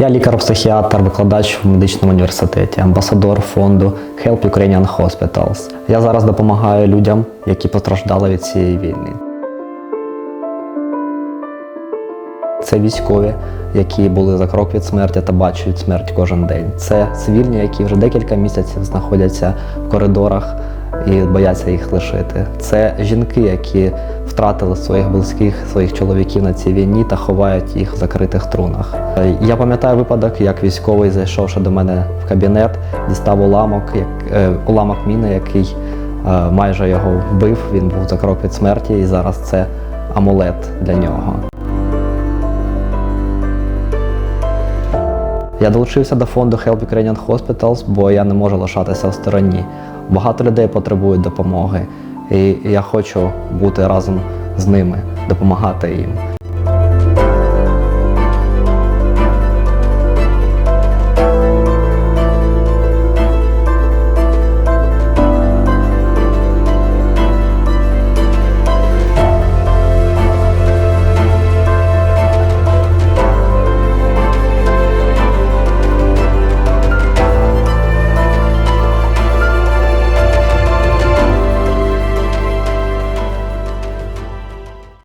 Я лікар-психіатр, викладач в медичному університеті, амбасадор фонду Help Ukrainian Hospitals. Я зараз допомагаю людям, які постраждали від цієї війни. Це військові, які були за крок від смерті та бачать смерть кожен день. Це цивільні, які вже декілька місяців знаходяться в коридорах і бояться їх лишити. Це жінки, які втратили своїх близьких, своїх чоловіків на цій війні та ховають їх в закритих трунах. Я пам'ятаю випадок, як військовий, зайшовши до мене в кабінет, дістав уламок, як, е, уламок міни, який е, майже його вбив. Він був за крок від смерті, і зараз це амулет для нього. Я долучився до фонду Help Ukrainian Hospitals, бо я не можу лишатися в стороні. Багато людей потребують допомоги, і я хочу бути разом з ними, допомагати їм.